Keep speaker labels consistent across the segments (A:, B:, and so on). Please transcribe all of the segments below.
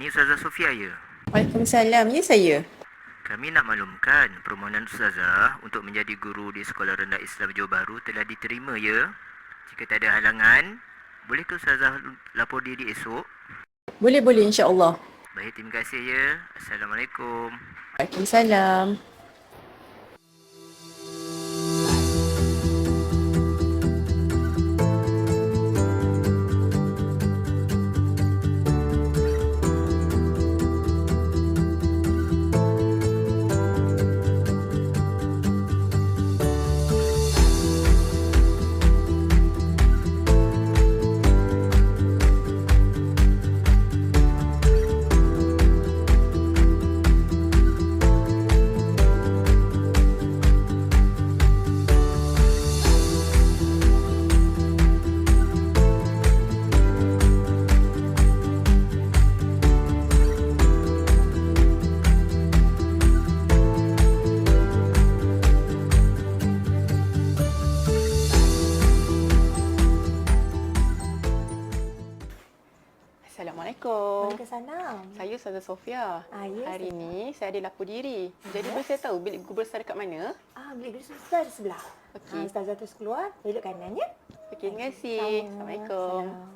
A: Ni Ustazah Sofia ya?
B: Waalaikumsalam. Ya saya.
A: Kami nak maklumkan permohonan Ustazah untuk menjadi guru di Sekolah Rendah Islam Johor Bahru telah diterima ya. Jika tak ada halangan, boleh ke Ustazah lapor diri esok?
B: Boleh-boleh insya-Allah.
A: Baik, terima kasih ya. Assalamualaikum.
B: Waalaikumsalam.
C: Ustazah Sofia.
D: Ah, ya,
C: Hari ni saya ada lapor diri. Jadi boleh saya tahu bilik guru besar dekat mana?
D: Ah, bilik guru ustazah di sebelah.
C: Okey.
D: Ah, ustazah terus keluar, belok kanan ya.
C: Okey, terima kasih. Assalamualaikum.
D: Salam.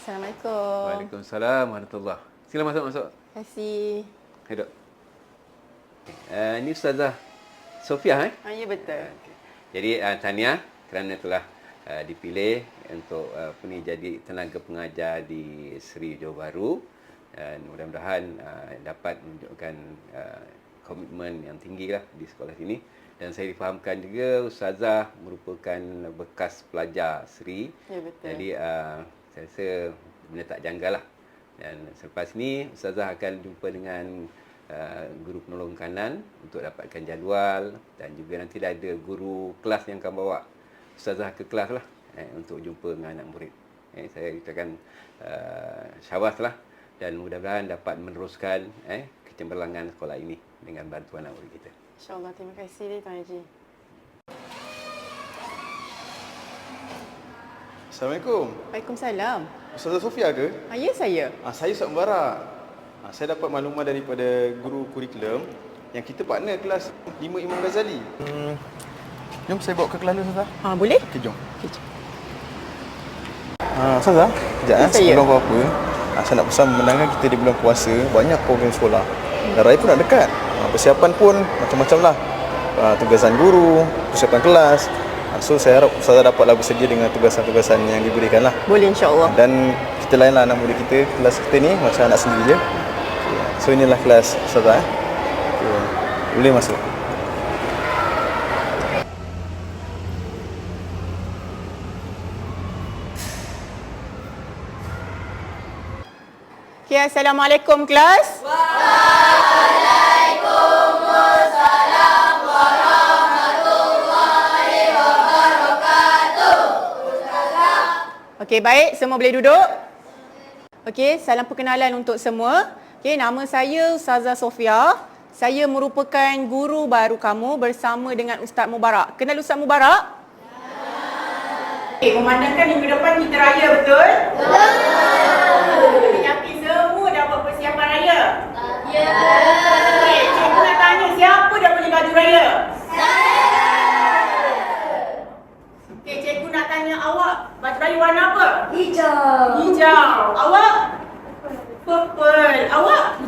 C: Assalamualaikum.
E: Waalaikumsalam warahmatullahi Sila masuk masuk.
C: Terima kasih.
E: Hai dok. Uh, ini Ustazah Sofia eh?
C: Ah, ya betul.
E: Jadi uh, tahniah kerana telah uh, dipilih untuk uh, apa ni jadi tenaga pengajar di Seri Johor Bahru dan mudah-mudahan uh, dapat menunjukkan uh, komitmen yang tinggi lah di sekolah sini dan saya difahamkan juga Ustazah merupakan bekas pelajar Seri
C: Ya betul.
E: Jadi uh, saya rasa benda tak janggal lah. Dan selepas ni Ustazah akan jumpa dengan uh, guru penolong kanan untuk dapatkan jadual dan juga nanti dah ada guru kelas yang akan bawa Ustazah ke kelas lah eh, untuk jumpa dengan anak murid. Eh, saya ucapkan uh, syawas lah dan mudah-mudahan dapat meneruskan eh, kecemerlangan sekolah ini dengan bantuan anak murid kita.
C: InsyaAllah. Terima kasih Tuan Haji.
F: Assalamualaikum.
C: Waalaikumsalam.
F: Ustazah Sofia ke?
C: Ah, ya saya.
F: Ah, saya Ustaz Mubarak. Ah, saya dapat maklumat daripada guru kurikulum yang kita partner kelas 5 Imam Ghazali. Hmm. Jom saya bawa ke kelas dulu Ustazah.
C: Ah, boleh?
F: Okey, jom.
C: Okey, jom.
F: Ah, Ustazah, sekejap
C: Ya,
F: eh.
C: saya.
F: Sebelum apa-apa, ah, saya nak pesan menangan kita di bulan puasa, banyak program sekolah. Dan raya pun nak dekat. Ah, persiapan pun macam-macam lah. Ah, tugasan guru, persiapan kelas. Ah, so saya harap Ustazah dapatlah bersedia dengan tugasan-tugasan yang diberikan lah.
C: Boleh insyaAllah.
F: Dan kita lain lah anak murid kita Kelas kita ni macam anak sendiri je So inilah kelas Ustazah eh. Okay. Boleh masuk
C: Okay, Assalamualaikum kelas. Okey, baik. Semua boleh duduk. Okey, salam perkenalan untuk semua. Okey, nama saya Ustazah Sofia. Saya merupakan guru baru kamu bersama dengan Ustaz Mubarak. Kenal Ustaz Mubarak? Okey, memandangkan minggu depan kita raya, betul? Betul. Yakin semua dah buat persiapan raya? Ya. Okey, cikgu nak tanya siapa dah beli baju raya? Okey, cikgu nak tanya awak baju raya warna apa?
D: Hijau.
C: Hijau. Awak? Purple. Awak?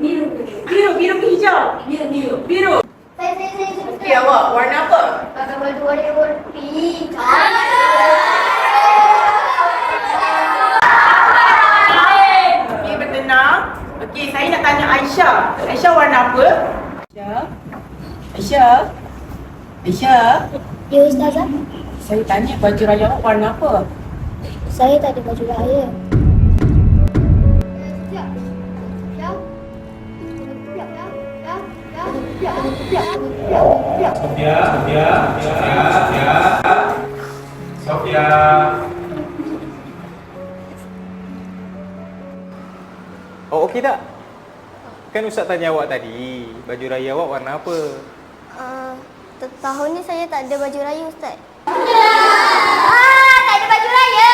D: Biru.
C: Biru. Biru ke hijau?
D: Biru, biru.
C: Biru.
D: Saya, saya, saya, saya.
C: Okey, awak warna apa?
D: Pakai baju warna warna pink.
C: Okey, bertenang. Okey, saya nak tanya Aisyah. Aisyah warna apa? Aisyah. Aisyah. Aisyah.
D: Ya Ustazah,
C: Saya tanya baju raya awak warna apa?
D: saya tak ada baju raya.
G: Sofia, Sofia, Sofia, Sofia, Sofia.
H: Oh okey tak? Kan Ustaz tanya awak tadi, baju raya awak warna apa?
D: Uh, Tahun ni saya tak ada baju raya Ustaz. Ah, tak ada baju raya.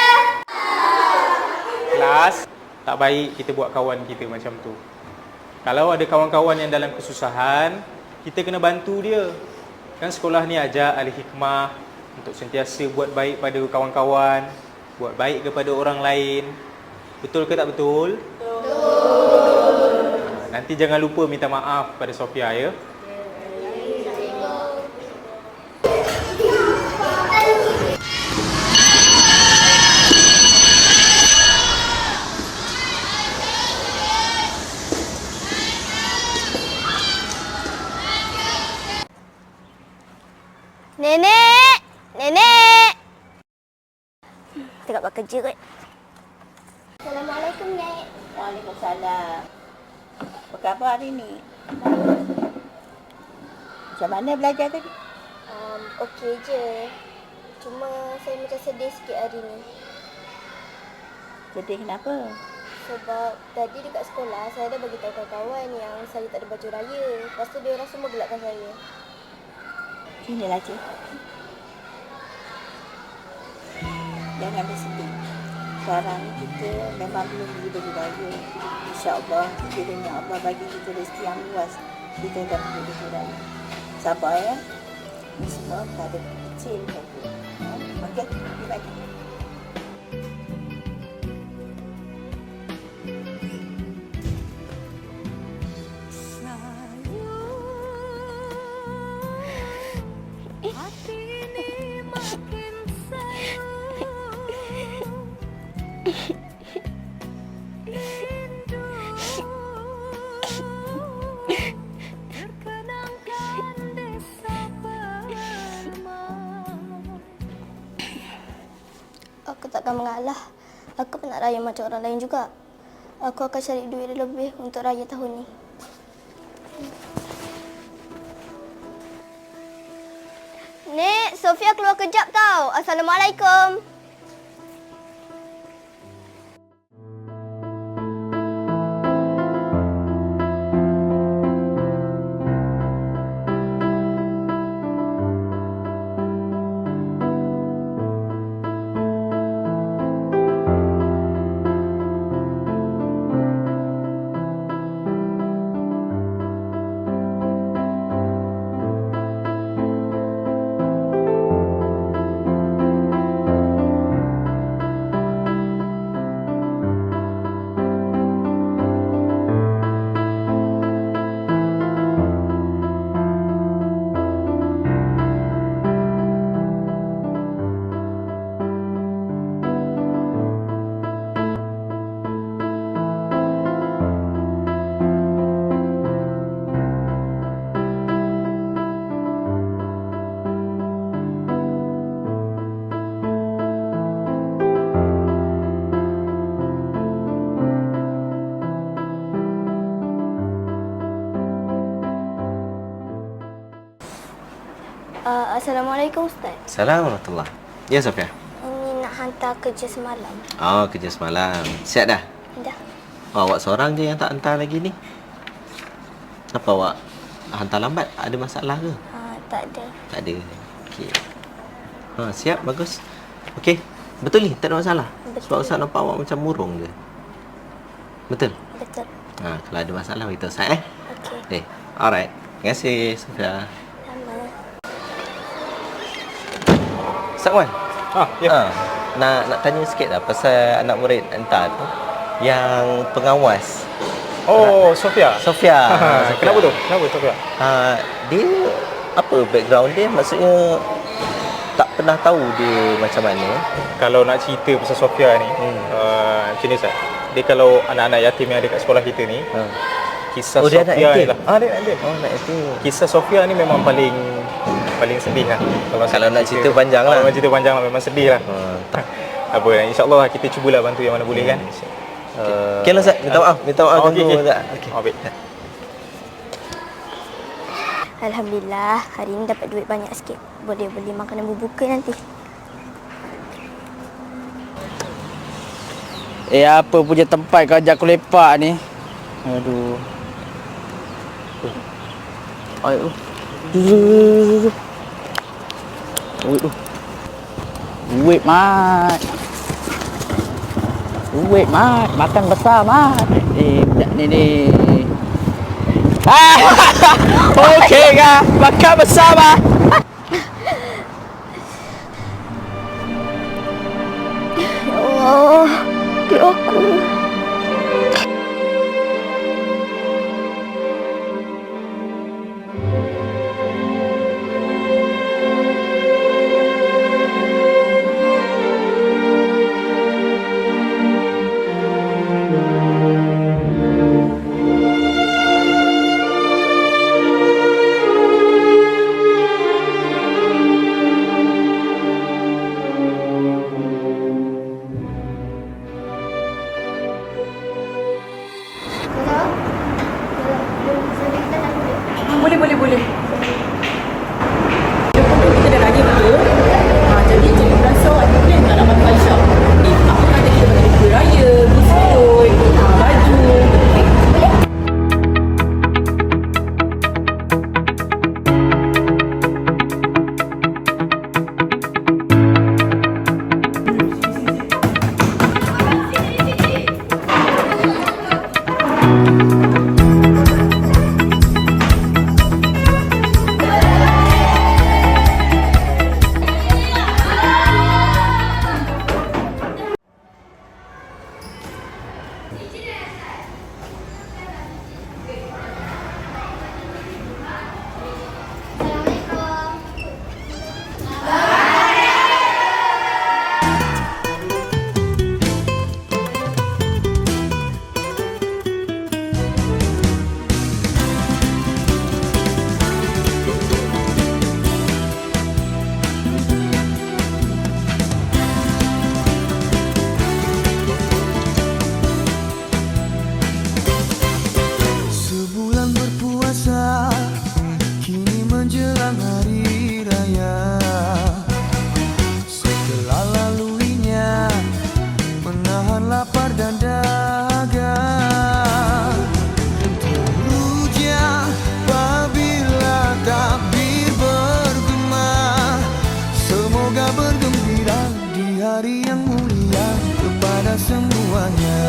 H: Kelas, tak baik kita buat kawan kita macam tu. Kalau ada kawan-kawan yang dalam kesusahan, kita kena bantu dia. Kan sekolah ni ajar ahli hikmah untuk sentiasa buat baik pada kawan-kawan, buat baik kepada orang lain. Betul ke tak betul? Betul. Nanti jangan lupa minta maaf pada Sofia ya.
D: Nenek! Nenek! Tengok buat kerja kot. Assalamualaikum, Nek.
I: Waalaikumsalam. Apa Macam mana belajar tadi?
D: Um, Okey je. Cuma saya macam sedih sikit hari ni.
I: Sedih kenapa?
D: Sebab tadi dekat sekolah saya ada bagi tahu kawan-kawan yang saya tak ada baju raya. Lepas tu dia orang semua gelakkan saya.
I: Sinilah cik. Jangan bersedih. Sekarang kita memang belum beli baju raya. InsyaAllah, kiranya Allah bagi kita rezeki yang luas. Kita akan beli baju raya. Sabar ya. Ini semua pada kecil. Ha? Okey, pergi bagi.
D: Aku takkan mengalah. Aku pun nak raya macam orang lain juga. Aku akan cari duit lebih untuk raya tahun ni. Nek, Sofia keluar kejap tau. Assalamualaikum. Assalamualaikum Ustaz.
J: Assalamualaikum warahmatullahi Ya Sofia.
D: Ini nak hantar kerja semalam.
J: Oh, kerja semalam. Siap dah?
D: Dah.
J: Oh, awak seorang je yang tak hantar lagi ni. Apa awak hantar lambat? Ada masalah ke?
D: Ha, tak ada.
J: Tak ada. Okey. Ha, siap bagus. Okey. Betul ni, tak ada masalah.
D: Betul.
J: Sebab Ustaz nampak awak macam murung je. Betul?
D: Betul.
J: Ha, kalau ada masalah beritahu saya eh.
D: Okey.
J: Eh, alright. Terima kasih Sofia. Ustaz Wan.
H: Ah, ya.
J: Ha, nak nak tanya sikit lah pasal anak murid entah tu yang pengawas.
H: Oh, Sofia.
J: Sofia. Sofia.
H: Kenapa tu? Kenapa Sofia?
J: Ha, dia apa background dia? Maksudnya tak pernah tahu dia macam mana.
H: Kalau nak cerita pasal Sofia ni,
J: Hmm.
H: uh, macam ni Ustaz. Dia kalau anak-anak yatim yang ada kat sekolah kita ni,
J: Ha.
H: kisah
J: Oh, dia
H: Sofia
J: anak yatim?
H: ni lah. Ah, dia anak yatim.
J: Oh, nak itu.
H: Kisah Sofia ni memang paling paling sedih lah.
J: Kalau nak cerita panjang lah.
H: Kalau nak cerita panjang lah, memang sedih lah.
J: Ha, tak.
H: Apa, insyaAllah lah kita cubalah bantu yang mana boleh kan. Uh,
J: Okey lah Ustaz, minta maaf. Minta maaf
H: Oh, okey.
J: Ustaz. Okey.
H: Oh, baik.
D: Alhamdulillah, hari ni dapat duit banyak sikit. Boleh beli makanan berbuka nanti.
K: Eh apa punya tempat kau ajak aku lepak ni? Aduh. Ayo. Duduk, duduk, duduk, duduk. Duit tu. Duit mat. Duit mat. Makan besar mat. Eh, budak ni ni. Ah, Okey kan. Makan besar mat.
D: Ya
C: Boleh, boleh, boleh.
L: Bergembira Di hari yang mulia Kepada semuanya